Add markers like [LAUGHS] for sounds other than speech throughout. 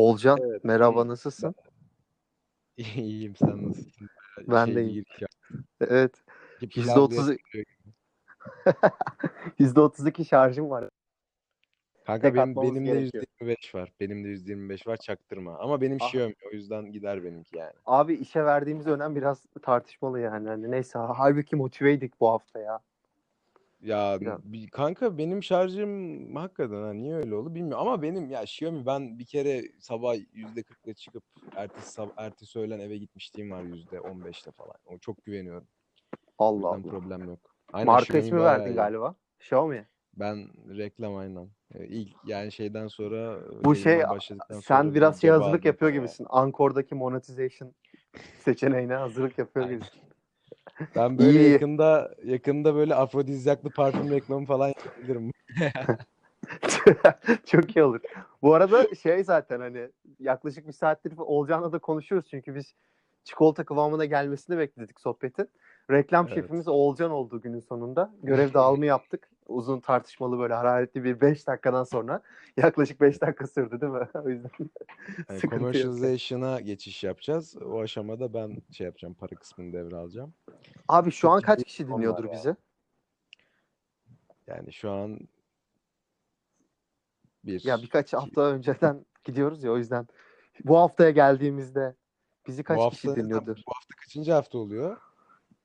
Olcan Evet. merhaba nasılsın? [LAUGHS] İyiyim sen nasılsın? Ben Şey de iyiyim. Evet. Pilav Yüzde diye otuz- soruyor. %32 şarjım var. Kanka benim, benim de gerekiyor. %25 var. Benim de %25 var çaktırma. Ama benim Ah. Xiaomi o yüzden gider benimki yani. Abi işe verdiğimiz önem biraz tartışmalı yani. Hani neyse halbuki motiveydik bu hafta ya. Ya Ya. bir- kanka benim şarjım hakikaten ha, niye öyle oldu bilmiyorum ama benim ya Xiaomi ben bir kere sabah %40'la çıkıp ertesi sab ertesi öğlen eve gitmişliğim var %15'te falan. O çok güveniyorum. O Allah yüzden Allah. problem yok. Aynen Marka Xiaomi ismi bayağı verdin iyi. galiba. Xiaomi. Ben reklam aynen. Ee, İlk yani şeyden sonra Bu şey yayınlar başladıktan sen sonra biraz şey cebe hazırlık aldım yapıyor gibisin. Ankor'daki monetization [LAUGHS] seçeneğine hazırlık yapıyor Aynen. gibisin. Ben böyle İyi. yakında yakında böyle afrodizyaklı parfüm reklamı falan yapabilirim. [LAUGHS] Çok iyi olur. Bu arada şey zaten hani yaklaşık bir saattir Olcan'la da konuşuyoruz çünkü biz çikolata kıvamına gelmesini bekledik sohbetin. Reklam Evet. şefimiz Olcan olduğu günün sonunda. Görev dağılımı yaptık. Uzun tartışmalı böyle hararetli bir 5 dakikadan sonra. [LAUGHS] Yaklaşık 5 dakika sürdü değil mi? [LAUGHS] o yüzden [LAUGHS] Yani commercialization'a geçiş yapacağız. O aşamada ben şey yapacağım, para kısmını devralacağım. Abi şu Çok an kaç kişi dinliyordur ya. bizi? Yani şu an bir, Ya birkaç iki- hafta önceden gidiyoruz ya o yüzden bu haftaya geldiğimizde bizi kaç bu kişi hafta, dinliyordur? bu hafta kaçıncı hafta oluyor?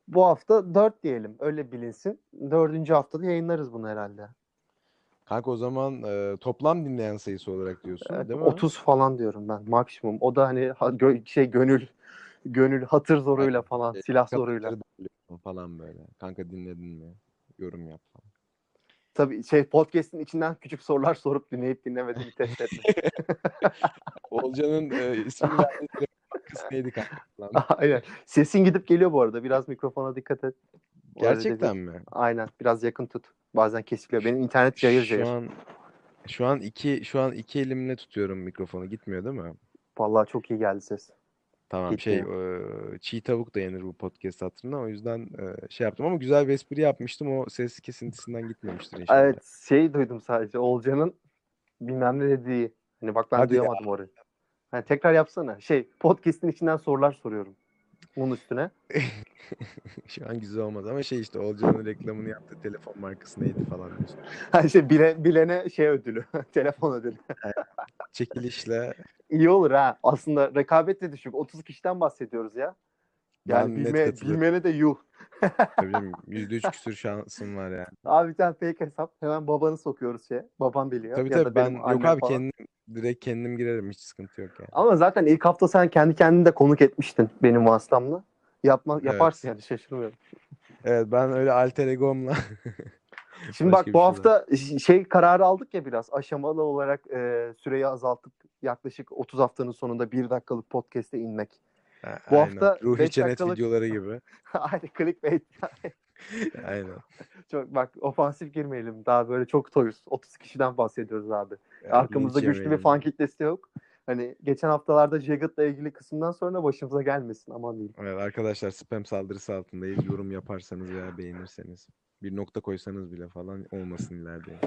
Bu hafta 4 diyelim öyle bilinsin. Dördüncü haftada yayınlarız bunu herhalde. Kanka o zaman e, toplam dinleyen sayısı olarak diyorsun Evet, değil mi? 30 falan diyorum ben maksimum. O da hani ha- gö- şey gönül gönül hatır zoruyla falan Şey, silah zoruyla. falan böyle. Kanka dinledin mi? Yorum yap falan. Tabii şey podcast'in içinden küçük sorular sorup dinleyip dinlemediğini test etmek. [LAUGHS] Olcan'ın e, ismini [LAUGHS] verdiği neydi kanka? [LAUGHS] Aynen. Sesin gidip geliyor bu arada. Biraz mikrofona dikkat et. Gerçekten mi? Aynen. Biraz yakın tut. Bazen kesiliyor. Benim internet cayır cayır. Şu an şu an iki şu an iki elimle tutuyorum mikrofonu. Gitmiyor değil mi? Vallahi çok iyi geldi ses. Tamam şey e, çiğ tavuk da yenir bu podcast hatırına. O yüzden e, şey yaptım ama güzel bir espri yapmıştım. O ses kesintisinden gitmemiştir inşallah. Evet şey duydum sadece. Olcan'ın bilmem ne dediği. Hani bak ben Hadi ya. duyamadım orayı. Hani tekrar yapsana. Şey podcast'in içinden sorular soruyorum. Bunun üstüne. [LAUGHS] Şu an güzel olmaz ama şey işte Olcan'ın reklamını yaptığı telefon markası neydi falan. Hani şey bile, bilene şey ödülü. [LAUGHS] telefon ödülü. Çekilişle İyi olur ha. Aslında rekabet de düşük. 30 kişiden bahsediyoruz ya. Yani ben bilme, bilmene de yuh. Tabii canım, [LAUGHS] %3 küsür şansım var yani. Abi bir tane fake hesap. Hemen babanı sokuyoruz şey. Babam biliyor. Tabii ya da tabii ben yok abi falan. kendim direkt kendim girerim hiç sıkıntı yok yani. Ama zaten ilk hafta sen kendi kendini de konuk etmiştin benim vasıtamla. Yapma, Evet. yaparsın yani şaşırmıyorum. Evet ben öyle alter egomla [LAUGHS] Şimdi bak bu şey hafta ş- şey kararı aldık ya biraz aşamalı olarak e, süreyi azaltıp yaklaşık 30 haftanın sonunda bir dakikalık podcast'e inmek. Ha, Bu aynen. hafta Ruhi Çenet dakikalık- videoları gibi. [LAUGHS] Aynı clickbait. [LAUGHS] Aynen. [LAUGHS] çok bak ofansif girmeyelim. Daha böyle çok toyuz. 30 kişiden bahsediyoruz abi. Yani Arkamızda güçlü bir yemeyelim. fan kitlesi yok. Hani geçen haftalarda Jagged'la ilgili kısımdan sonra başımıza gelmesin aman diyeyim. Evet arkadaşlar spam saldırısı altındayız. Yorum yaparsanız veya beğenirseniz bir nokta koysanız bile falan olmasın ileride.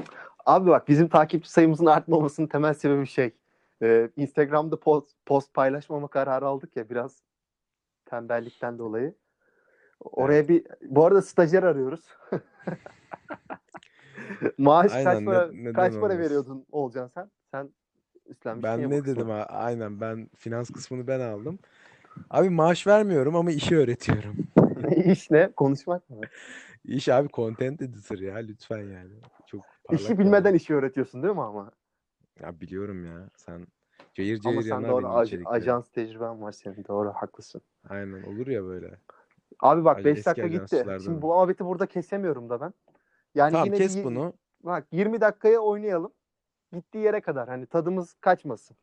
Abi bak bizim takipçi sayımızın artmamasının temel sebebi şey. e, Instagram'da post, post paylaşmama kararı aldık ya biraz tembellikten dolayı. Oraya bir bu arada stajyer arıyoruz. [LAUGHS] Maaş kaç Aynen, ne- para neden kaç para veriyordun Olcan sen? Sen üstlenmiştin Ben ne dedim ha? Aynen ben finans kısmını ben aldım. Abi maaş vermiyorum ama işi öğretiyorum. [LAUGHS] İş ne? Konuşmak mı? İş abi content editor ya lütfen yani. Çok İşi bilmeden adam. işi öğretiyorsun değil mi ama? Ya biliyorum ya. Sen cayır cayır Ama sen doğru aj- ajans tecrüben var senin. Doğru haklısın. Aynen olur ya böyle. Abi bak Aj- 5 eski dakika gitti. Şimdi bu muhabbeti burada kesemiyorum da ben. Yani tamam yine kes bir- bunu. Bak 20 dakikaya oynayalım. Gittiği yere kadar hani tadımız kaçmasın.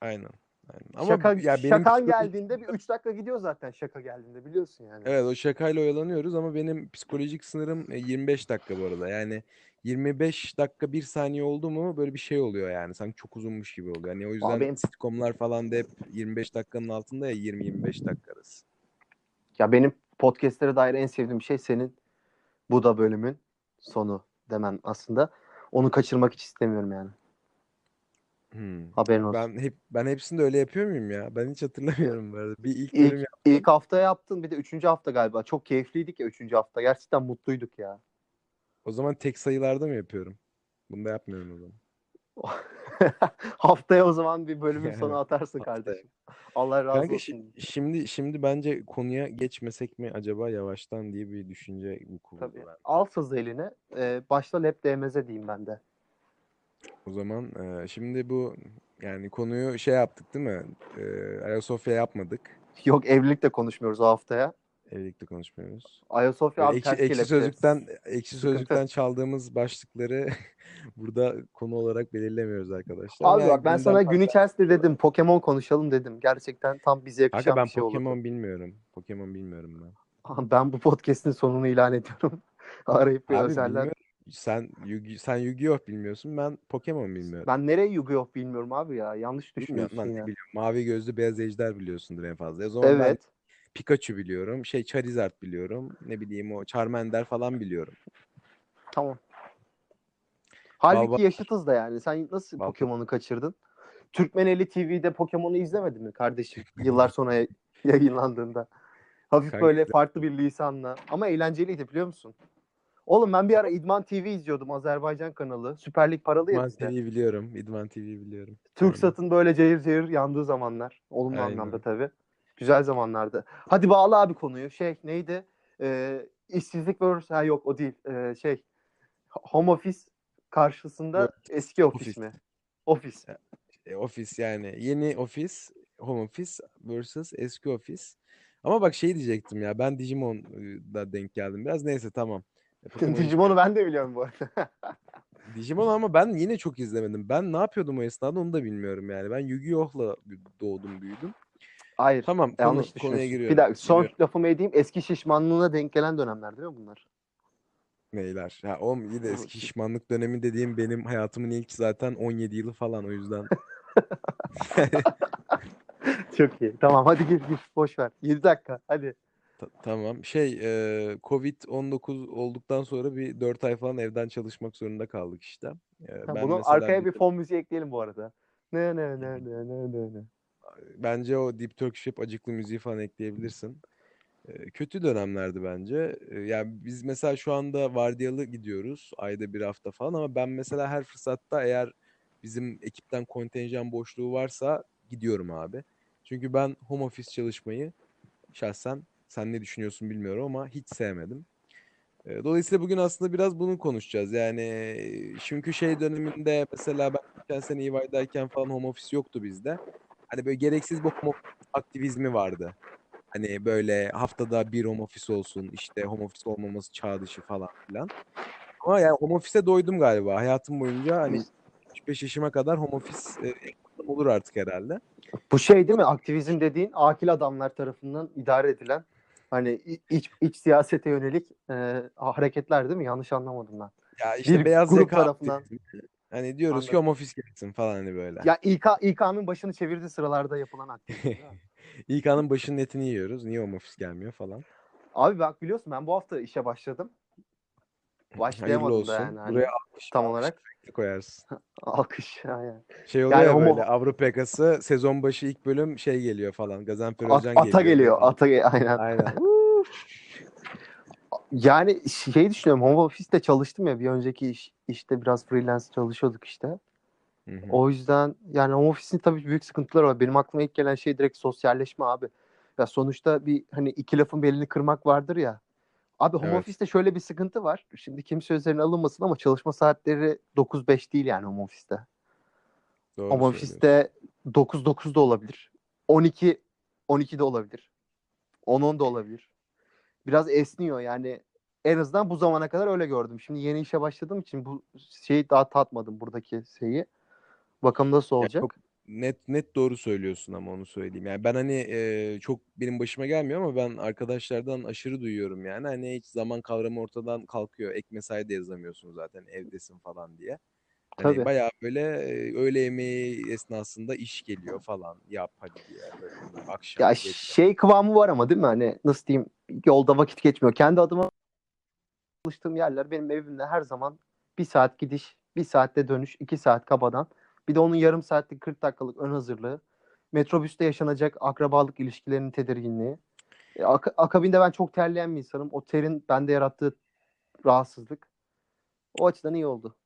Aynen. Aynen. Ama Şaka, ya benim şakan geldiğinde bir 3 dakika gidiyor zaten şaka geldiğinde biliyorsun yani. Evet o şakayla oyalanıyoruz ama benim psikolojik sınırım e, 25 dakika bu arada. Yani 25 dakika bir saniye oldu mu böyle bir şey oluyor yani. Sanki çok uzunmuş gibi oluyor. Yani o yüzden benim- sitcomlar falan da hep 25 dakikanın altında ya 20-25 dakika arası. Ya benim podcastlere dair en sevdiğim şey senin bu da bölümün sonu demen aslında. Onu kaçırmak hiç istemiyorum yani. Hmm. Haberin olsun. Ben hep ben hepsinde öyle yapıyor muyum ya? Ben hiç hatırlamıyorum bu arada. Bir ilk İlk- bölüm yap- İlk hafta yaptın bir de üçüncü hafta galiba. Çok keyifliydik ya üçüncü hafta. Gerçekten mutluyduk ya. O zaman tek sayılarda mı yapıyorum? Bunu da yapmıyorum o zaman. [LAUGHS] Haftaya o zaman bir bölümün sonu [LAUGHS] atarsın kardeşim. Allah razı Kanka olsun. şi- şimdi şimdi bence konuya geçmesek mi acaba yavaştan diye bir düşünce bu kuruldu Tabii. ben. Al sazı eline. E, başla lap değmeze diyeyim ben de. O zaman e, şimdi bu yani konuyu şey yaptık değil mi? E, Ayasofya yapmadık. Yok evlilik de konuşmuyoruz o haftaya. Evlilikte konuşmuyoruz. Ayasofya abi ekşi, ters ekşi sözlükten ekşi sözlükten çaldığımız başlıkları [LAUGHS] burada konu olarak belirlemiyoruz arkadaşlar. Abi Yani bak ben sana gün içerisinde dedim Pokemon konuşalım dedim. Gerçekten tam bize yakışan Kanka ben bir şey Pokemon oldu. bilmiyorum. Pokemon bilmiyorum ben. [LAUGHS] Ben bu podcast'in sonunu ilan ediyorum. [LAUGHS] Arayıp bir özeller. bilmiyorum. Sen Yu- sen Yu-Gi-Oh bilmiyorsun. Ben Pokemon bilmiyorum. Ben nereye Yu-Gi-Oh bilmiyorum abi ya. Yanlış düşünüyorsun ya. biliyorum. Mavi gözlü beyaz ejder biliyorsundur en fazla. O zaman ben Evet. Pikachu biliyorum. Şey Charizard biliyorum. Ne bileyim o Charmander falan biliyorum. Tamam. Halbuki Bal- yaşıtız da yani. Sen nasıl Bal- Pokemon'u kaçırdın? Türkmeneli TV'de Pokemon'u izlemedin mi kardeşim? [LAUGHS] Yıllar sonra ya- yayınlandığında. Hafif Kanka- böyle farklı bir lisanla. Ama eğlenceliydi biliyor musun? Oğlum ben bir ara İdman TV izliyordum Azerbaycan kanalı. Süper Lig paralı ya İdman bizde. TV biliyorum. İdman TV biliyorum. Türksat'ın böyle cayır cayır yandığı zamanlar. Olumlu Aynen. anlamda tabii. Güzel zamanlardı. Hadi bağla abi konuyu. Şey neydi? Ee, işsizlik vs. Ha yok o değil. Ee, şey home office karşısında Yok, eski ofis ofis. mi? Ofis. E, ofis yani yeni ofis, home office versus eski ofis. Ama bak şey diyecektim ya ben Digimon'da denk geldim biraz. Neyse tamam. [LAUGHS] Digimon'u ben de biliyorum bu arada. [LAUGHS] Digimon ama ben yine çok izlemedim. Ben ne yapıyordum o esnada onu da bilmiyorum yani. Ben Yu-Gi-Oh'la doğdum büyüdüm. Hayır. Tamam konu, yanlış konuya düşünüyorsun. giriyorum. Bir dakika son Giriyorum. lafımı edeyim. Eski şişmanlığına denk gelen dönemler değil mi bunlar? Neyler? Ya oğlum yine eski şişmanlık dönemi dediğim benim hayatımın ilk zaten 17 yılı falan o yüzden. [LAUGHS] [LAUGHS] Çok iyi. Tamam hadi gir gir. Boş ver. 7 dakika. Hadi. Ta- tamam. Şey e, Covid-19 olduktan sonra bir 4 ay falan evden çalışmak zorunda kaldık işte. E, Ha, ben Bunu arkaya bir- fon müziği ekleyelim bu arada. Ne ne ne ne ne ne ne. Bence o Deep Turkish Rap acıklı müziği falan ekleyebilirsin. Kötü dönemlerdi bence. Yani biz mesela şu anda vardiyalı gidiyoruz ayda bir hafta falan ama ben mesela her fırsatta eğer bizim ekipten kontenjan boşluğu varsa gidiyorum abi. Çünkü ben home office çalışmayı şahsen sen ne düşünüyorsun bilmiyorum ama hiç sevmedim. Dolayısıyla bugün aslında biraz bunu konuşacağız. Yani çünkü şey döneminde mesela ben geçen sene EY'dayken falan home office yoktu bizde. Hani böyle gereksiz bir office aktivizmi vardı. Hani böyle haftada bir home office olsun, işte home office olmaması çağ dışı falan filan. Ama yani home office'e doydum galiba. Hayatım boyunca hani 35 yaşıma kadar home office e, olur artık herhalde. Bu şey değil mi? Aktivizm dediğin akil adamlar tarafından idare edilen hani iç, iç siyasete yönelik e, hareketler değil mi? Yanlış anlamadım ben. Ya işte Bir beyaz grup yaka tarafından. aktivizmi. Hani diyoruz ki Anladım. home office gelsin falan hani böyle. Ya İK İK'nın başını çevirdiği sıralarda yapılan [LAUGHS] mi? İK'nın başının etini yiyoruz. Niye home office gelmiyor falan. Abi bak biliyorsun ben bu hafta işe başladım. Başlayamadım Hayırlı da olsun. yani. Hani Buraya alkış, tam alkış olarak koyarsın. [LAUGHS] alkış. Yani. Şey oluyor Yani ya homo- böyle Avrupa yakası sezon başı ilk bölüm şey geliyor falan. Gazanfer At- Özcan ata geliyor. Ata ge- aynen. Aynen. [LAUGHS] Yani şey düşünüyorum home office'te çalıştım ya bir önceki iş, işte biraz freelance çalışıyorduk işte. Hı hı. O yüzden yani home office'in tabii büyük sıkıntıları var. Benim aklıma ilk gelen şey direkt sosyalleşme abi. Ya sonuçta bir hani iki lafın belini kırmak vardır ya. Abi home Evet. office'te şöyle bir sıkıntı var. Şimdi kimse üzerine alınmasın ama çalışma saatleri 9-5 değil yani home office'te. Doğru Home office'te 9-9 da olabilir. 12 12 de olabilir. 10-10 da olabilir. Biraz esniyor yani. En azından bu zamana kadar öyle gördüm. Şimdi yeni işe başladığım için bu şeyi daha tatmadım buradaki şeyi. Bakalım nasıl olacak. çok net net doğru söylüyorsun ama onu söyleyeyim. Yani ben hani e, çok benim başıma gelmiyor ama ben arkadaşlardan aşırı duyuyorum yani. Hani hiç zaman kavramı ortadan kalkıyor. Ek mesai de yazamıyorsun zaten evdesin falan diye. Hani Tabii. bayağı böyle e, öğle yemeği esnasında iş geliyor falan. Yap hadi diye böyle akşam Ya gece. şey kıvamı var ama değil mi? Hani nasıl diyeyim? Yolda vakit geçmiyor. Kendi adıma çalıştığım yerler benim evimde her zaman bir saat gidiş, bir saatte dönüş, iki saat kabadan. Bir de onun yarım saatlik 40 dakikalık ön hazırlığı. Metrobüste yaşanacak akrabalık ilişkilerinin tedirginliği. E, ak- akabinde ben çok terleyen bir insanım. O terin bende yarattığı rahatsızlık. O açıdan iyi oldu.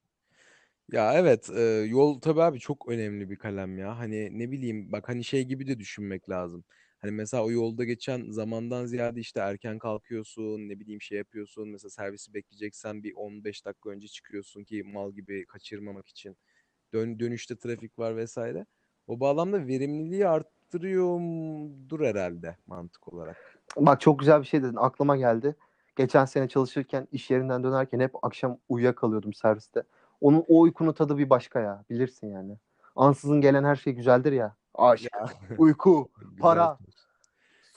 Ya evet e, yol tabii abi çok önemli bir kalem ya. Hani ne bileyim bak hani şey gibi de düşünmek lazım. Hani mesela o yolda geçen zamandan ziyade işte erken kalkıyorsun, ne bileyim şey yapıyorsun. Mesela servisi bekleyeceksen bir 15 dakika önce çıkıyorsun ki mal gibi kaçırmamak için. Dön dönüşte trafik var vesaire. O bağlamda verimliliği arttırıyordur herhalde mantık olarak. Bak çok güzel bir şey dedin. Aklıma geldi. Geçen sene çalışırken iş yerinden dönerken hep akşam uyuyakalıyordum serviste. Onun o uykunun tadı bir başka ya. Bilirsin yani. Ansızın gelen her şey güzeldir ya. Aşk, uyku, [LAUGHS] Güzel para.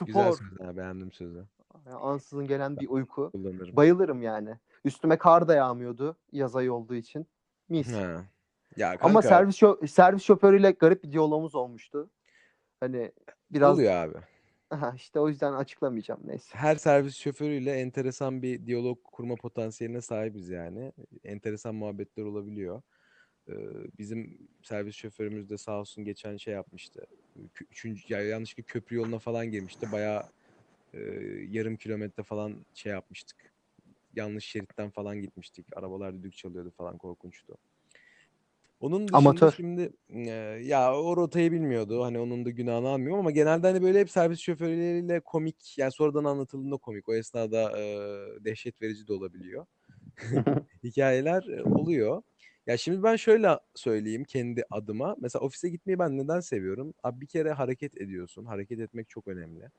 Güzel spor. söz ha, beğendim sözü. Yani ansızın gelen bir uyku. Kullanırım. Bayılırım yani. Üstüme kar da yağmıyordu yaz ayı olduğu için. Mis. Ha. Ya Ama kanka servis şo- servis şoförüyle garip bir diyalogumuz olmuştu. Hani biraz oluyor abi. Aha, işte o yüzden açıklamayacağım neyse. Her servis şoförüyle enteresan bir diyalog kurma potansiyeline sahibiz yani. Enteresan muhabbetler olabiliyor. Ee, bizim servis şoförümüz de sağ olsun geçen şey yapmıştı. Kü- Üçüncü, ya yanlışlıkla köprü yoluna falan girmişti. Bayağı e, yarım kilometre falan şey yapmıştık. Yanlış şeritten falan gitmiştik. Arabalar düdük çalıyordu falan korkunçtu. Onun dışında Amatör. şimdi e, ya o rotayı bilmiyordu. Hani onun da günahını almıyorum ama genelde hani böyle hep servis şoförleriyle komik yani sonradan anlatıldığında komik. O esnada e, dehşet verici de olabiliyor. [LAUGHS] [LAUGHS] Hikayeler e, oluyor. Ya şimdi ben şöyle söyleyeyim kendi adıma. Mesela ofise gitmeyi ben neden seviyorum? Abi bir kere hareket ediyorsun. Hareket etmek çok önemli.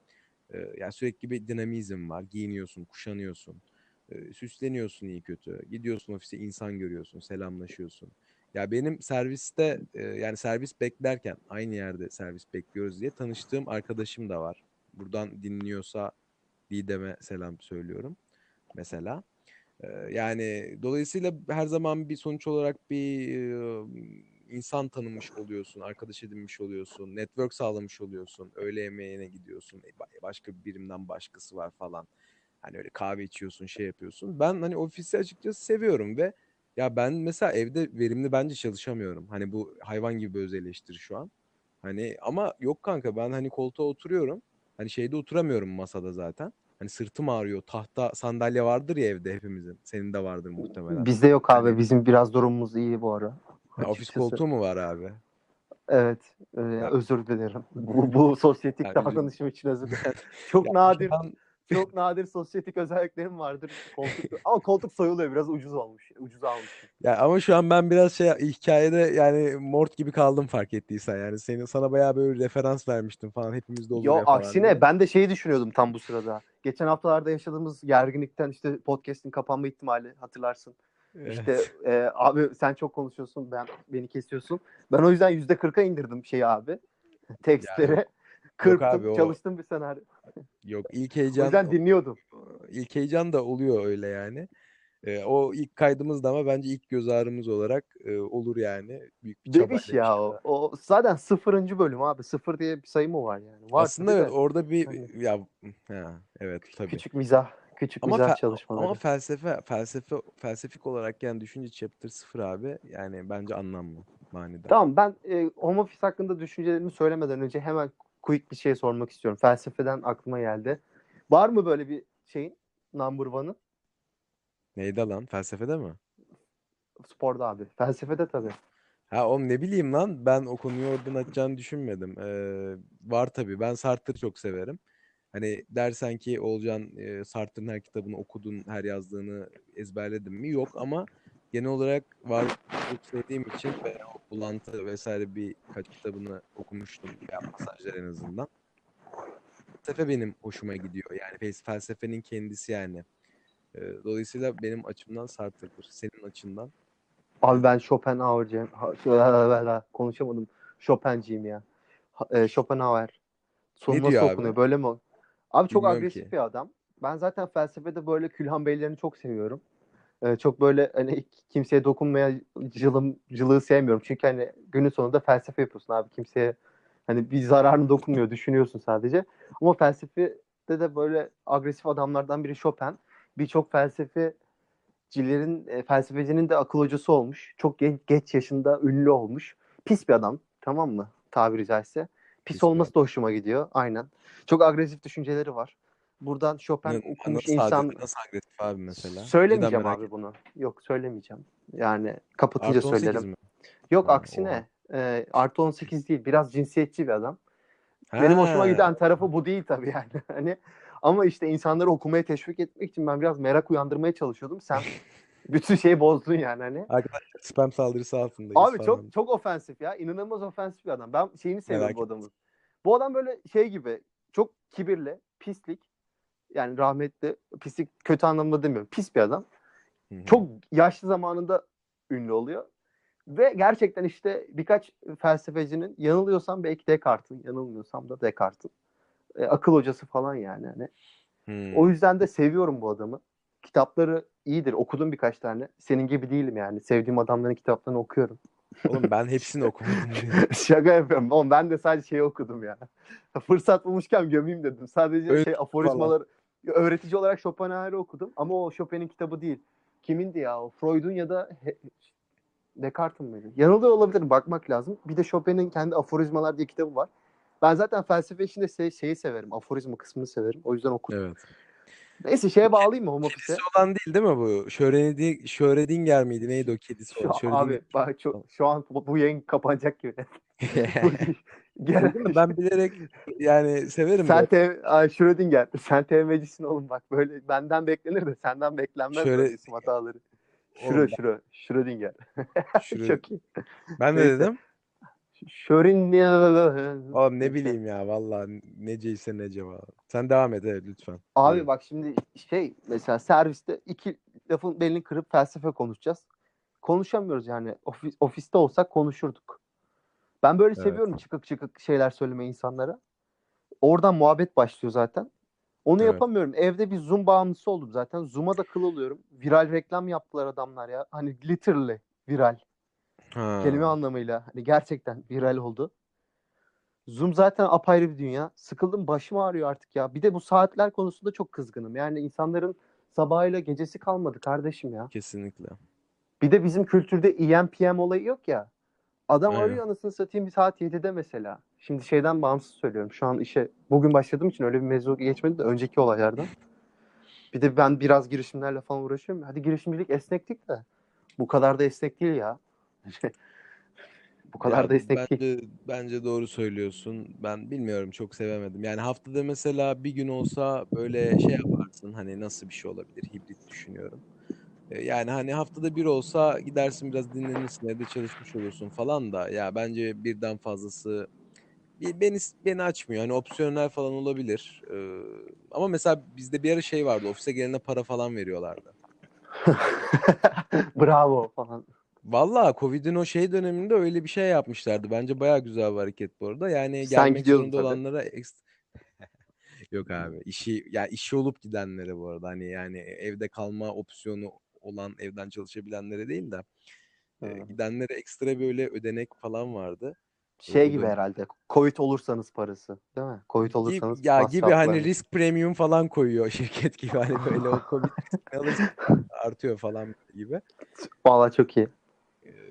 E, yani sürekli bir dinamizm var. Giyiniyorsun, kuşanıyorsun. E, süsleniyorsun iyi kötü. Gidiyorsun ofise insan görüyorsun, selamlaşıyorsun. Ya benim serviste yani servis beklerken aynı yerde servis bekliyoruz diye tanıştığım arkadaşım da var. Buradan dinliyorsa Didem'e selam söylüyorum mesela. Yani dolayısıyla her zaman bir sonuç olarak bir insan tanımış oluyorsun, arkadaş edinmiş oluyorsun, network sağlamış oluyorsun, öğle yemeğine gidiyorsun, e, ba- başka bir birimden başkası var falan. Hani öyle kahve içiyorsun, şey yapıyorsun. Ben hani ofisi açıkçası seviyorum ve ya ben mesela evde verimli bence çalışamıyorum. Hani bu hayvan gibi bir öz eleştiri şu an. Hani ama yok kanka ben hani koltuğa oturuyorum. Hani şeyde oturamıyorum masada zaten. Hani sırtım ağrıyor. Tahta sandalye vardır ya evde hepimizin. Senin de vardır muhtemelen. Bizde yok abi. Hani- Bizim biraz durumumuz iyi bu ara. Ya ofis Açıkçası. koltuğu mu var abi? Evet. e, özür dilerim. Bu, bu sosyetik özür- davranışım için özür [LAUGHS] dilerim. Çok Ya nadir şu an- çok nadir sosyetik özelliklerim vardır. Koltuk, [LAUGHS] ama koltuk soyuluyor. Biraz ucuz olmuş. Ucuz almışım. Ya ama şu an ben biraz şey hikayede yani mort gibi kaldım fark ettiysen yani senin sana bayağı böyle referans vermiştim falan hepimizde olur Yo falan aksine diye. ben de şeyi düşünüyordum tam bu sırada. Geçen haftalarda yaşadığımız gerginlikten işte podcast'in kapanma ihtimali hatırlarsın. İşte e, abi sen çok konuşuyorsun ben beni kesiyorsun. Ben o yüzden yüzde kırka indirdim şeyi abi. [LAUGHS] Tekstleri. Kırptım abi, o- çalıştım bir senaryo. [LAUGHS] Yok ilk O heyecan yüzden dinliyordum. ilk heyecan da oluyor öyle yani. Ee, o ilk kaydımız da ama bence ilk göz ağrımız olarak e, olur yani. Büyük bir Demiş ya o. O zaten sıfırıncı bölüm abi. Sıfır diye bir sayı mı var yani? Var Aslında de. orada bir Hani- ya ha, evet tabii. Küçük mizah. Küçük Ama mizah çalışmaları. ama felsefe felsefe felsefik olarak yani düşünce chapter 0 abi yani bence anlamlı manidar. Tamam ben e, home office hakkında düşüncelerimi söylemeden önce hemen quick bir şey sormak istiyorum. Felsefeden aklıma geldi. Var mı böyle bir şeyin number one'ın? Neydi lan? Felsefede mi? Sporda abi. Felsefede tabii. Ha oğlum ne bileyim lan ben o konuyu oradan açacağını düşünmedim. Ee, var tabii ben Sartre'ı çok severim. Hani dersen ki Olcan e, Sartre'ın her kitabını okudun, her yazdığını ezberledin mi? Yok ama genel olarak var çok sevdiğim için ve o bulantı vesaire birkaç kitabını okumuştum. Ya pasajlar en azından. Felsefe benim hoşuma gidiyor. Yani fels- felsefenin kendisi yani. Ee, dolayısıyla benim açımdan Sartre'dır. Senin açından. Abi ben Schopenhauer'cıyım. Ha- Konuşamadım. Chopin'ciyim ya. E, Schopenhauer. Sonu nasıl abi? okunuyor? Böyle mi? Abi çok Bilmiyorum agresif ki. bir adam. Ben zaten felsefede böyle Külhan Beylerini çok seviyorum. Ee, çok böyle hani kimseye dokunmayıcılığı sevmiyorum. Çünkü hani günün sonunda felsefe yapıyorsun abi. Kimseye hani bir zararını dokunmuyor. Düşünüyorsun sadece. Ama felsefede de böyle agresif adamlardan biri Chopin. Birçok felsefecilerin, e, felsefecinin de akıl hocası olmuş. Çok genç, geç yaşında ünlü olmuş. pis bir adam tamam mı? Tabiri caizse. Pis, Pis olması da hoşuma gidiyor. Aynen. Çok agresif düşünceleri var. Buradan Chopin Ne- okumuş nasıl, insan nasıl agresif abi mesela? söylemeyeceğim abi bunu. Yok söylemeyeceğim. Yani kapatınca Artı 18 söylerim. mi? Yok Ha, aksine e, artı 18 değil. Biraz cinsiyetçi bir adam. Benim hoşuma Ha, giden tarafı bu değil tabii yani. [LAUGHS] Hani ama işte insanları okumaya teşvik etmek için ben biraz merak uyandırmaya çalışıyordum. Sen [LAUGHS] bütün şeyi bozdun yani hani. Arkadaşlar spam saldırısı altındayız Abi falan. çok çok ofensif ya. İnanılmaz ofensif bir adam. Ben şeyini seviyorum bu adamın. Bu adam böyle şey gibi çok kibirli, pislik. Yani rahmetli, pislik kötü anlamda demiyorum. Pis bir adam. Hı hı. Çok yaşlı zamanında ünlü oluyor. Ve gerçekten işte birkaç felsefecinin yanılıyorsam belki Descartes'in, yanılmıyorsam da Descartes'in e, akıl hocası falan yani. Hani. Hmm. O yüzden de seviyorum bu adamı. Kitapları iyidir. Okudum birkaç tane. Senin gibi değilim yani. Sevdiğim adamların kitaplarını okuyorum. Oğlum ben hepsini okumadım. [LAUGHS] Şaka yapıyorum. Oğlum ben de sadece şeyi okudum ya. Fırsat bulmuşken gömeyim dedim. Sadece Öyle şey aforizmalar öğretici olarak Schopenhauer'ı okudum ama o Chopin'in kitabı değil. Kimindi ya o? Freud'un ya da He- Descartes'in miydi? Yanılıyor olabilirim. Bakmak lazım. Bir de Chopin'in kendi aforizmalar diye kitabı var. Ben zaten felsefe içinde şey- şeyi severim. Aforizma kısmını severim. O yüzden okudum. evet. Neyse şeye bağlayayım mı office'e? Kedisi olan değil değil mi bu? Şöredi, Şöredinger miydi? Neydi o kedisi? Şu? Schrödinger- abi bak çok, şu an bu yayın kapanacak gibi. [LAUGHS] Gel, ben bilerek yani severim. sen te, Ay, Schrödinger. Sen TM'cisin oğlum bak. Böyle benden beklenir de senden beklenmez Şöyle- isim hataları. Şuro, şuro. Schrödinger. Şuraya- [LAUGHS] Çok iyi. Ben de dedim. Schrödinger. Oğlum ne bileyim ya vallahi neceyse ne cevabı. Sen devam et evet lütfen. Abi Buyur. bak şimdi şey mesela serviste iki lafın belini kırıp felsefe konuşacağız. Konuşamıyoruz yani. Ofis, ofiste olsak konuşurduk. Ben böyle Evet. seviyorum çıkık çıkık şeyler söylemeyi insanlara. Oradan muhabbet başlıyor zaten. Onu Evet. yapamıyorum. Evde bir Zoom bağımlısı oldum zaten. Zoom'a da kıl oluyorum. Viral reklam yaptılar adamlar ya. Hani literally viral. Ha. Kelime anlamıyla. Hani gerçekten viral oldu. Zoom zaten apayrı bir dünya. Sıkıldım başım ağrıyor artık ya. Bir de bu saatler konusunda çok kızgınım. Yani insanların sabahıyla gecesi kalmadı kardeşim ya. Kesinlikle. Bir de bizim kültürde EM PM olayı yok ya. Adam Aynen. arıyor anasını satayım bir saat 7'de mesela. Şimdi şeyden bağımsız söylüyorum. Şu an işe bugün başladığım için öyle bir mevzu geçmedi de önceki olaylardan. Bir de ben biraz girişimlerle falan uğraşıyorum. Hadi girişimcilik esnektik de. Bu kadar da esnek değil ya. [LAUGHS] bu kadar Ya da esnek bence, değil. bence doğru söylüyorsun. Ben bilmiyorum çok sevemedim. Yani haftada mesela bir gün olsa böyle şey yaparsın. Hani nasıl bir şey olabilir? Hibrit düşünüyorum. Yani hani haftada bir olsa gidersin biraz dinlenirsin evde çalışmış olursun falan da ya bence birden fazlası beni beni açmıyor. Hani opsiyonel falan olabilir. Ee, ama mesela bizde bir ara şey vardı. Ofise gelene para falan veriyorlardı. [LAUGHS] Bravo falan. Vallahi Covid'in o şey döneminde öyle bir şey yapmışlardı. Bence bayağı güzel bir hareket bu arada. Yani Sen gelmek zorunda tabii. olanlara ekst- [LAUGHS] Yok abi. işi ya işi olup gidenlere bu arada. Hani yani evde kalma opsiyonu olan evden çalışabilenlere değil de e, gidenlere ekstra böyle ödenek falan vardı. Şey gibi herhalde. Covid olursanız parası. Değil mi? Covid Gibi- olursanız ya gibi hani risk premium falan koyuyor [LAUGHS] şirket gibi hani böyle o Covid artıyor falan gibi. Valla çok iyi.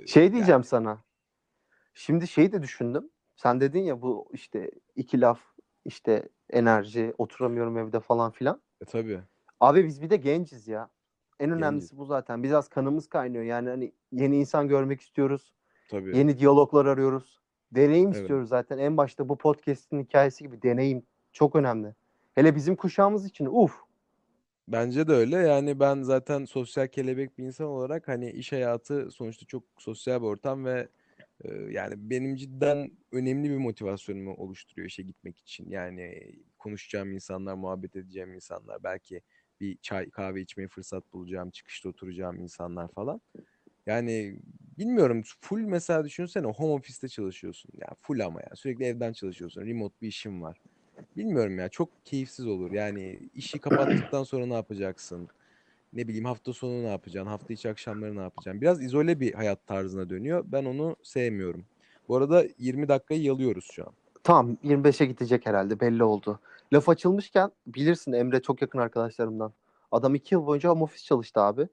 Şey diyeceğim sana. Şimdi şey de düşündüm. Sen dedin ya bu işte iki laf işte enerji, oturamıyorum evde falan filan. E, tabii. Abi biz bir de genciz ya. En önemlisi bu zaten. Biraz kanımız kaynıyor. Yani hani yeni insan görmek istiyoruz. Tabii. Yeni diyaloglar arıyoruz. Deneyim Evet. istiyoruz zaten. En başta bu podcast'in hikayesi gibi deneyim çok önemli. Hele bizim kuşağımız için uf. Bence de öyle. Yani ben zaten sosyal kelebek bir insan olarak hani iş hayatı sonuçta çok sosyal bir ortam ve e, yani benim cidden önemli bir motivasyonumu oluşturuyor işe gitmek için. Yani konuşacağım insanlar, muhabbet edeceğim insanlar, belki bir çay kahve içmeye fırsat bulacağım, çıkışta oturacağım insanlar falan. Yani bilmiyorum full mesela düşünsene home office'te çalışıyorsun. Ya full ama ya sürekli evden çalışıyorsun. Remote bir işin var. Bilmiyorum ya çok keyifsiz olur. Yani işi kapattıktan sonra ne yapacaksın? Ne bileyim hafta sonu ne yapacaksın? Hafta içi akşamları ne yapacaksın? Biraz izole bir hayat tarzına dönüyor. Ben onu sevmiyorum. Bu arada 20 dakikayı yalıyoruz şu an. Tamam 25'e gidecek herhalde belli oldu. Laf açılmışken bilirsin Emre çok yakın arkadaşlarımdan. Adam iki yıl boyunca home office çalıştı abi.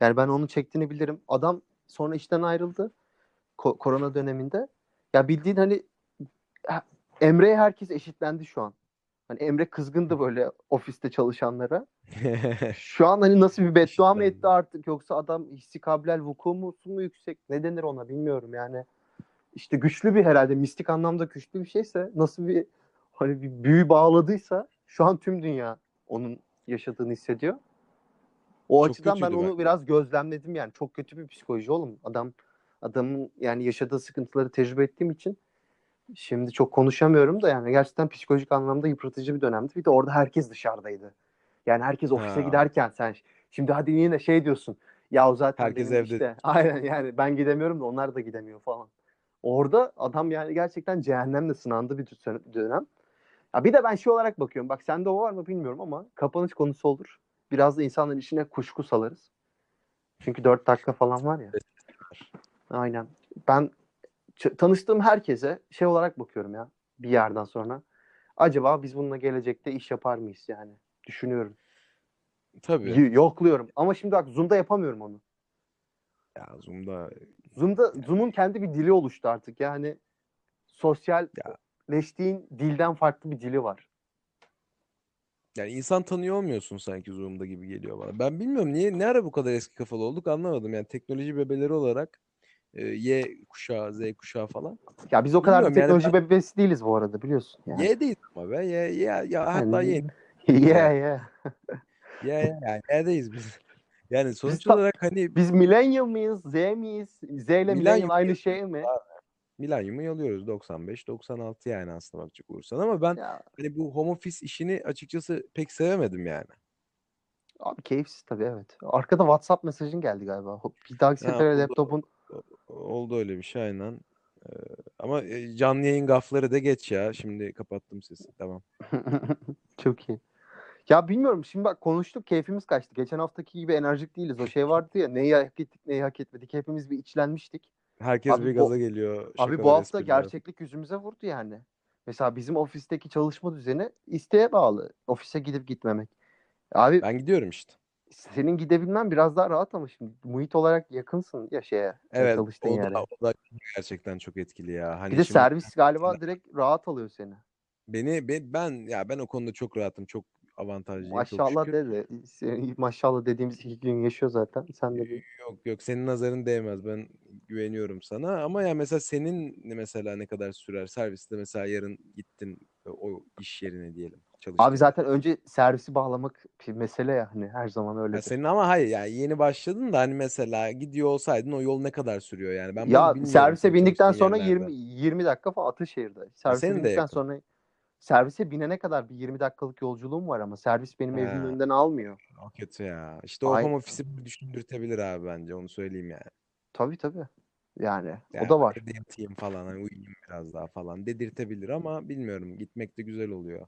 Yani ben onun çektiğini bilirim. Adam sonra işten ayrıldı. Ko- korona döneminde. Ya bildiğin hani ha- Emre'ye herkes eşitlendi şu an. Hani Emre kızgındı böyle ofiste çalışanlara. [LAUGHS] Şu an hani nasıl bir beddua mı etti artık yoksa adam hissi kabilel vuku mu mu yüksek ne denir ona bilmiyorum yani. İşte güçlü bir herhalde mistik anlamda güçlü bir şeyse nasıl bir hani bir büyü bağladıysa şu an tüm dünya onun yaşadığını hissediyor. O Çok açıdan ben onu bence. biraz gözlemledim yani. Çok kötü bir psikoloji oğlum. Adam adamın yani yaşadığı sıkıntıları tecrübe ettiğim için şimdi çok konuşamıyorum da yani gerçekten psikolojik anlamda yıpratıcı bir dönemdi. Bir de orada herkes dışarıdaydı. Yani herkes ofise Ha. giderken sen şimdi hadi yine şey diyorsun. Ya o zaten Herkes evde. işte. [LAUGHS] Aynen yani ben gidemiyorum da onlar da gidemiyor falan. Orada adam yani gerçekten cehennemle sınandı bir dö- dönem. Ya bir de ben şey olarak bakıyorum. Bak sende o var mı bilmiyorum ama kapanış konusu olur. Biraz da insanların içine kuşku salarız. Çünkü 4 dakika falan var ya. Aynen. Ben tanıştığım herkese şey olarak bakıyorum ya bir yerden sonra. Acaba biz bununla gelecekte iş yapar mıyız yani? Düşünüyorum. Tabii. Y- yokluyorum. Ama şimdi bak Zoom'da yapamıyorum onu. Ya Zoom'da Zoom'da Zoom'un kendi bir dili oluştu artık. Yani sosyalleştiğin dilden farklı bir dili var. yani insan tanıyor olmuyorsun sanki Zoom'da gibi geliyor bana. Ben bilmiyorum niye ne ara bu kadar eski kafalı olduk anlamadım. Yani teknoloji bebeleri olarak e, Y kuşağı, Z kuşağı falan. Ya biz o kadar da Bilmiyorum yani teknoloji bebesi değiliz bu arada biliyorsun. Yani. Y değil ama be. Y, Y, ya hatta Yani- Y. [LAUGHS] [LAUGHS] Y, Y, yani Y'deyiz biz. Yani sonuç ta- olarak hani Biz millennium mıyız? Z miyiz? Z ile Millennium aynı şey mi? Milenyumu yalıyoruz 95 96 yani aslında bakacak olursan ama ben Ya, hani bu home office işini açıkçası pek sevemedim yani. abi keyifsiz tabii evet. Arkada WhatsApp mesajın geldi galiba. Bir dahaki Ha, sefere laptopun Oldu öyle bir şey aynen. Ee, ama e, canlı yayın gafları da geç ya. Şimdi kapattım sesi. Tamam. [LAUGHS] Çok iyi. Ya bilmiyorum şimdi bak konuştuk keyfimiz kaçtı. Geçen haftaki gibi enerjik değiliz. O şey vardı ya neyi hak ettik neyi hak etmedik. Hepimiz bir içlenmiştik. Herkes Abi bir bu- gaza geliyor. Abi bu hafta espriler. gerçeklik yüzümüze vurdu yani. Mesela bizim ofisteki çalışma düzeni isteğe bağlı. Ofise gidip gitmemek. Abi Ben gidiyorum işte. senin gidebilmen biraz daha rahat ama şimdi muhit olarak yakınsın ya şeye Evet. çalıştığın O yere. da, o da gerçekten çok etkili ya. Hani Bir de şimdi servis galiba direkt rahat alıyor seni. beni ben, ben ya ben o konuda çok rahatım. Çok avantajlıyım. Maşallah dedi. Maşallah dediğimiz iki gün yaşıyor zaten. Sen de Yok yok senin nazarın değmez. Ben güveniyorum sana. Ama ya mesela senin mesela ne kadar sürer? Serviste mesela yarın gittin e, o iş yerine diyelim. Çalıştın. Abi zaten önce servisi bağlamak bir mesele ya hani her zaman öyle. Ya senin ama hayır yani yeni başladın da hani mesela gidiyor olsaydın o yol ne kadar sürüyor yani? Ben bunu Ya bilmiyorum servise bindikten sonra yerlerde. 20 20 dakika falan Atışehir'de. Servise senin de bindikten yakın. sonra servise binene kadar bir 20 dakikalık yolculuğum var ama servis benim evimin önünden almıyor. O kötü ya. İşte o Ay- home office'i düşündürtebilir abi bence onu söyleyeyim yani. Tabii tabii. Yani, Yani o da var. Evde yatayım falan hani uyuyayım biraz daha falan dedirtebilir ama bilmiyorum gitmek de güzel oluyor.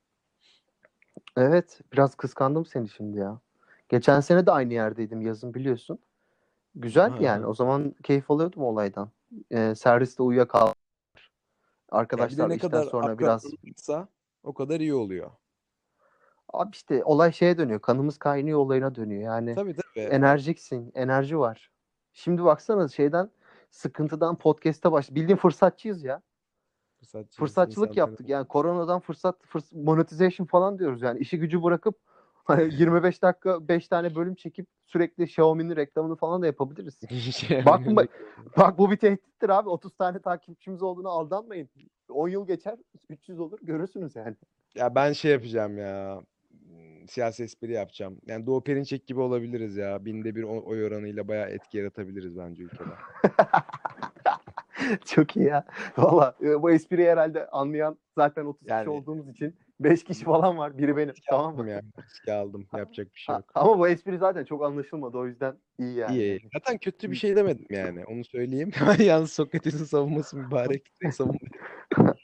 Evet, biraz kıskandım seni şimdi ya. Geçen sene de aynı yerdeydim yazın biliyorsun. Güzel Ha, yani. O zaman keyif alıyordum olaydan. Ee, serviste uyuyakal. Ya bir de Arkadaşlar ne işten kadar sonra biraz akransa o kadar iyi oluyor. abi işte olay şeye dönüyor. Kanımız kaynıyor olayına dönüyor. Yani Tabii tabii. enerjiksin, enerji var. Şimdi baksana şeyden sıkıntıdan podcast'e baş. Bildiğin fırsatçıyız ya. Fırsatçı Fırsatçılık yaptık. Yani koronadan fırsat, fırs monetization falan diyoruz yani. işi gücü bırakıp 25 dakika 5 tane bölüm çekip sürekli Xiaomi'nin reklamını falan da yapabiliriz. [LAUGHS] Bakma, bak bu bir tehdittir abi. 30 tane takipçimiz olduğunu aldanmayın. 10 yıl geçer, 300 olur görürsünüz yani. Ya ben şey yapacağım ya. hmm, Siyasi espri yapacağım. Yani Doğu Perinçek gibi olabiliriz ya. Binde bir oy oranıyla bayağı etki yaratabiliriz bence ülkede. [LAUGHS] Çok iyi ya. Valla e, bu espriyi herhalde anlayan zaten 30 kişi Yani- olduğumuz için 5 kişi falan var. Biri benim. tamam mı? Aldım ya. Riski aldım. Yapacak bir şey yok. ama bu espri zaten çok anlaşılmadı. O yüzden iyi yani. İyi. Zaten kötü bir şey demedim yani. Onu söyleyeyim. [LAUGHS] Yalnız Sokrates'in savunması mübarek. [LAUGHS] [LAUGHS] Savunma.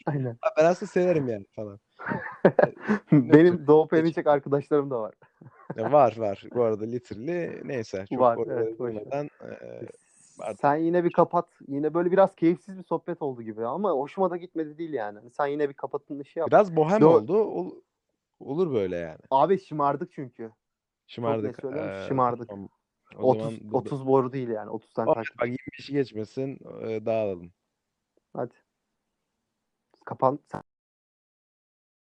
Aynen. Ben aslında severim yani falan. Benim Doğu Perinçek arkadaşlarım da var. Var var. Bu arada literally neyse. Çok Var, evet, eee, artık- Sen yine bir kapat. Yine böyle biraz keyifsiz bir sohbet oldu gibi ama hoşuma da gitmedi değil yani. Hani Sen yine bir kapatılışı yap. biraz bohem Doğru. oldu. Ol- olur böyle yani. Abi şımardık çünkü. Şımardık. eee, şımardık. tamam. O 30 zaman bu- 30 boru değil yani. 30 tane Aa, takip. bak 25'i geçmesin. eee, dağılalım. Hadi. kapan sen